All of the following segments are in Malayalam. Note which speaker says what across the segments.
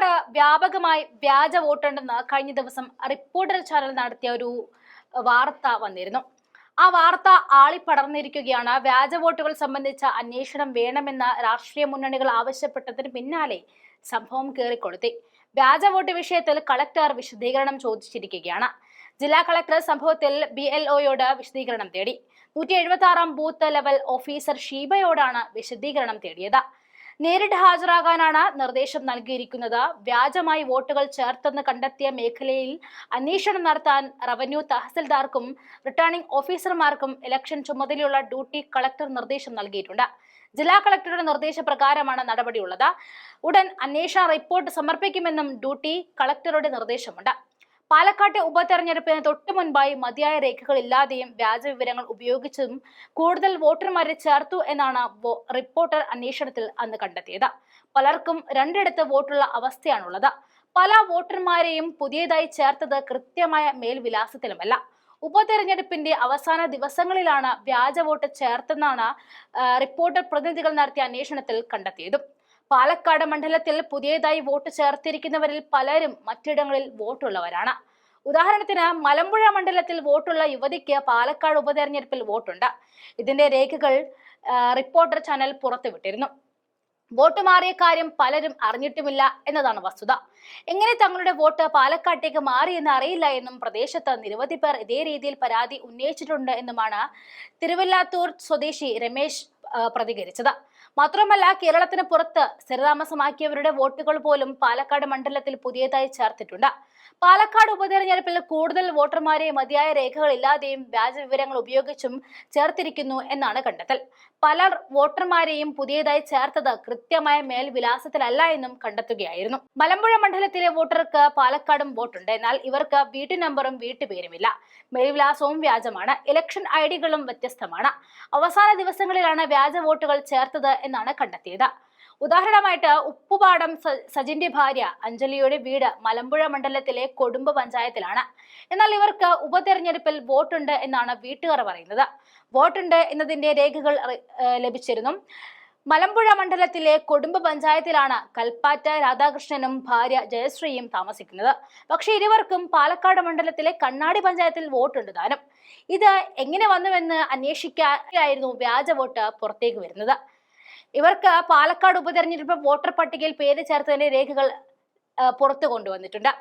Speaker 1: പാലക്കാട് വ്യാപകമായി വ്യാജ വോട്ടുണ്ടെന്ന് കഴിഞ്ഞ ദിവസം റിപ്പോർട്ടർ ചാനൽ നടത്തിയ ഒരു വാർത്ത വന്നിരുന്നു. ആ വാർത്ത ആളിപ്പടർന്നിരിക്കുകയാണ്. വ്യാജ വോട്ടുകൾ സംബന്ധിച്ച അന്വേഷണം വേണമെന്ന് രാഷ്ട്രീയ മുന്നണികൾ ആവശ്യപ്പെട്ടതിന് പിന്നാലെ സംഭവം കേറിക്കൊടുത്തി വ്യാജ വോട്ട് വിഷയത്തിൽ കളക്ടർ വിശദീകരണം ചോദിച്ചിരിക്കുകയാണ്. ജില്ലാ കളക്ടർ സംഭവത്തിൽ ബി എൽ ഒയോട് വിശദീകരണം തേടി. നൂറ്റി എഴുപത്തി ആറാം ബൂത്ത് ലെവൽ ഓഫീസർ ഷീബയോടാണ് വിശദീകരണം തേടിയത്. നേരിട്ട് ഹാജരാകാനാണ് നിർദ്ദേശം നൽകിയിരിക്കുന്നത്. വ്യാജമായി വോട്ടുകൾ ചേർത്തെന്ന് കണ്ടെത്തിയ മേഖലയിൽ അന്വേഷണം നടത്താൻ റവന്യൂ തഹസിൽദാർക്കും റിട്ടേണിംഗ് ഓഫീസർമാർക്കും ഇലക്ഷൻ ചുമതലയുള്ള ഡ്യൂട്ടി കളക്ടർ നിർദ്ദേശം നൽകിയിട്ടുണ്ട്. ജില്ലാ കളക്ടറുടെ നിർദ്ദേശപ്രകാരമാണ് നടപടിയുള്ളത്. ഉടൻ അന്വേഷണ റിപ്പോർട്ട് സമർപ്പിക്കുമെന്നും ഡ്യൂട്ടി കളക്ടറുടെ നിർദ്ദേശമുണ്ട്. പാലക്കാട്ടെ ഉപതെരഞ്ഞെടുപ്പിന് തൊട്ടു മുൻപായി മതിയായ രേഖകൾ ഇല്ലാതെയും വ്യാജ വിവരങ്ങൾ ഉപയോഗിച്ചതും കൂടുതൽ വോട്ടർമാരെ ചേർത്തു എന്നാണ് റിപ്പോർട്ടർ അന്വേഷണത്തിൽ അന്ന് കണ്ടെത്തിയത്. പലർക്കും രണ്ടിടത്ത് വോട്ടുള്ള അവസ്ഥയാണുള്ളത്. പല വോട്ടർമാരെയും പുതിയതായി ചേർത്തത് കൃത്യമായ മേൽവിലാസത്തിലുമല്ല. ഉപതെരഞ്ഞെടുപ്പിന്റെ അവസാന ദിവസങ്ങളിലാണ് വ്യാജ വോട്ട് ചേർത്തെന്നാണ് റിപ്പോർട്ടർ പ്രതിനിധികൾ നടത്തിയ അന്വേഷണത്തിൽ കണ്ടെത്തിയതും. പാലക്കാട് മണ്ഡലത്തിൽ പുതിയതായി വോട്ട് ചേർത്തിരിക്കുന്നവരിൽ പലരും മറ്റിടങ്ങളിൽ വോട്ടുള്ളവരാണ്. ഉദാഹരണത്തിന് മലമ്പുഴ മണ്ഡലത്തിൽ വോട്ടുള്ള യുവതിക്ക് പാലക്കാട് ഉപതെരഞ്ഞെടുപ്പിൽ വോട്ടുണ്ട്. ഇതിന്റെ രേഖകൾ റിപ്പോർട്ടർ ചാനൽ പുറത്തുവിട്ടിരുന്നു. വോട്ട് മാറിയ കാര്യം പലരും അറിഞ്ഞിട്ടുമില്ല എന്നതാണ് വസ്തുത. എങ്ങനെ തങ്ങളുടെ വോട്ട് പാലക്കാട്ടേക്ക് മാറിയെന്ന് അറിയില്ല എന്നും പ്രദേശത്ത് നിരവധി പേർ ഇതേ രീതിയിൽ പരാതി ഉന്നയിച്ചിട്ടുണ്ട് എന്നുമാണ് തിരുവല്ലാത്തൂർ സ്വദേശി രമേശ് പ്രതികരിച്ചത്. മാത്രമല്ല കേരളത്തിന് പുറത്ത് സ്ഥിരതാമസമാക്കിയവരുടെ വോട്ടുകൾ പോലും പാലക്കാട് മണ്ഡലത്തിൽ പുതിയതായി ചേർത്തിട്ടുണ്ട്. പാലക്കാട് ഉപതെരഞ്ഞെടുപ്പിൽ കൂടുതൽ വോട്ടർമാരെ മതിയായ രേഖകളില്ലാതെയും വ്യാജ വിവരങ്ങൾ ഉപയോഗിച്ചും ചേർത്തിരിക്കുന്നു എന്നാണ് കണ്ടെത്തൽ. പലർ വോട്ടർമാരെയും പുതിയതായി ചേർത്തത് കൃത്യമായ മേൽവിലാസത്തിലല്ല എന്നും കണ്ടെത്തുകയായിരുന്നു. മലമ്പുഴ മണ്ഡലത്തിലെ വോട്ടർക്ക് പാലക്കാടും വോട്ടുണ്ട്. എന്നാൽ ഇവർക്ക് വീട്ടു നമ്പറും വീട്ടുപേരുമില്ല. മേൽവിലാസവും വ്യാജമാണ്. ഇലക്ഷൻ ഐ ഡികളും വ്യത്യസ്തമാണ്. അവസാന ദിവസങ്ങളിലാണ് വ്യാജ വോട്ടുകൾ ചേർത്തത് എന്നാണ് കണ്ടെത്തിയത്. ഉദാഹരണമായിട്ട് ഉപ്പുപാടം സജിന്റെ ഭാര്യ അഞ്ജലിയുടെ വീട് മലമ്പുഴ മണ്ഡലത്തിലെ കൊടുമ്പ് പഞ്ചായത്തിലാണ്. എന്നാൽ ഇവർക്ക് ഉപതെരഞ്ഞെടുപ്പിൽ വോട്ടുണ്ട് എന്നാണ് വീട്ടുകാർ പറയുന്നത്. വോട്ടുണ്ട് എന്നതിന്റെ രേഖകൾ ലഭിച്ചിരുന്നു. മലമ്പുഴ മണ്ഡലത്തിലെ കൊടുമ്പ് പഞ്ചായത്തിലാണ് കൽപ്പാറ്റ രാധാകൃഷ്ണനും ഭാര്യ ജയശ്രീയും താമസിക്കുന്നത്. പക്ഷേ ഇരുവർക്കും പാലക്കാട് മണ്ഡലത്തിലെ കണ്ണാടി പഞ്ചായത്തിൽ വോട്ടുണ്ട് താനും. ഇത് എങ്ങനെ വന്നുവെന്ന് അന്വേഷിക്കാനായിരുന്നു വ്യാജ വോട്ട് പുറത്തേക്ക് വരുന്നത്. ഇവർക്ക് പാലക്കാട് ഉപതെരഞ്ഞെടുപ്പ് വോട്ടർ പട്ടികയിൽ പേര് ചേർത്തതിന്റെ രേഖകൾ പുറത്തു കൊണ്ടുവന്നിട്ടുണ്ട്.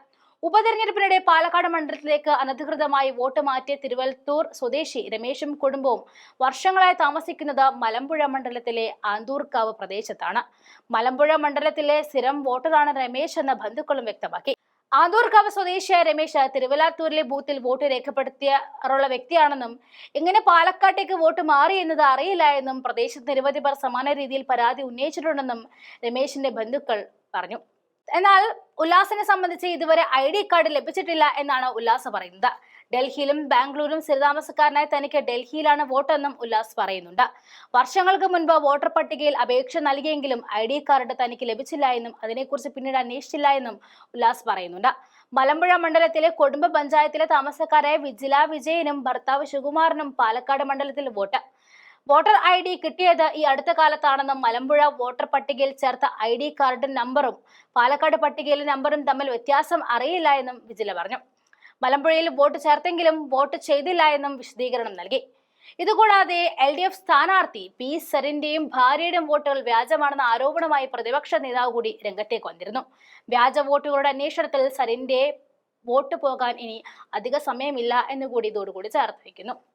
Speaker 1: ഉപതെരഞ്ഞെടുപ്പിനിടെ പാലക്കാട് മണ്ഡലത്തിലേക്ക് അനധികൃതമായി വോട്ട് മാറ്റിയ തിരുവല്ലൂർ സ്വദേശി രമേശും കുടുംബവും വർഷങ്ങളായി താമസിക്കുന്നത് മലമ്പുഴ മണ്ഡലത്തിലെ ആന്തൂർക്കാവ് പ്രദേശത്താണ്. മലമ്പുഴ മണ്ഡലത്തിലെ സ്ഥിരം വോട്ടറാണ് രമേശ് എന്ന ബന്ധുക്കളും വ്യക്തമാക്കി. ആന്തൂർക്കാവ് സ്വദേശിയായ രമേശ് തിരുവല്ലാത്തൂരിലെ ബൂത്തിൽ വോട്ട് രേഖപ്പെടുത്തിയുള്ള വ്യക്തിയാണെന്നും എങ്ങനെ പാലക്കാട്ടേക്ക് വോട്ട് മാറി എന്നത് അറിയില്ല എന്നും പ്രദേശത്ത് നിരവധി പേർ സമാന രീതിയിൽ പരാതി ഉന്നയിച്ചിട്ടുണ്ടെന്നും രമേശിന്റെ ബന്ധുക്കൾ പറഞ്ഞു. എന്നാൽ ഉല്ലാസിനെ സംബന്ധിച്ച് ഇതുവരെ ഐ ഡി കാർഡ് ലഭിച്ചിട്ടില്ല എന്നാണ് ഉല്ലാസ് പറയുന്നത്. ഡൽഹിയിലും ബാംഗ്ലൂരും സ്ഥിരതാമസക്കാരനായി തനിക്ക് ഡൽഹിയിലാണ് വോട്ടെന്നും ഉല്ലാസ് പറയുന്നുണ്ട്. വർഷങ്ങൾക്ക് മുൻപ് വോട്ടർ പട്ടികയിൽ അപേക്ഷ നൽകിയെങ്കിലും ഐ ഡി കാർഡ് തനിക്ക് ലഭിച്ചില്ല എന്നും അതിനെക്കുറിച്ച് പിന്നീട് അന്വേഷിച്ചില്ല എന്നും ഉല്ലാസ് പറയുന്നുണ്ട്. മലമ്പുഴ മണ്ഡലത്തിലെ കൊടുമ്പ് പഞ്ചായത്തിലെ താമസക്കാരായ വിജില വിജയനും ഭർത്താവ് ശിവകുമാറിനും പാലക്കാട് മണ്ഡലത്തിൽ വോട്ട് വോട്ടർ ഐ ഡി കിട്ടിയത് ഈ അടുത്ത കാലത്താണെന്ന് മലമ്പുഴ വോട്ടർ പട്ടികയിൽ ചേർത്ത ഐ ഡി കാർഡ് നമ്പറും പാലക്കാട് പട്ടികയിലെ നമ്പറും തമ്മിൽ വ്യത്യാസം അറിയില്ല എന്നും വിജില പറഞ്ഞു. മലമ്പുഴയിൽ വോട്ട് ചേർത്തെങ്കിലും വോട്ട് ചെയ്തില്ല എന്നും വിശദീകരണം നൽകി. ഇതുകൂടാതെ എൽ ഡി എഫ് സ്ഥാനാർത്ഥി പി സരിന്റെയും ഭാര്യയുടെയും വോട്ടുകൾ വ്യാജമാണെന്ന ആരോപണമായി പ്രതിപക്ഷ നേതാവ് കൂടി രംഗത്തേക്ക് വന്നിരുന്നു. വ്യാജ വോട്ടുകളുടെ അന്വേഷണത്തിൽ സരിന്റെ വോട്ട് പോകാൻ ഇനി അധിക സമയമില്ല എന്നുകൂടി ഇതോടുകൂടി ചേർത്ത് വയ്ക്കുന്നു.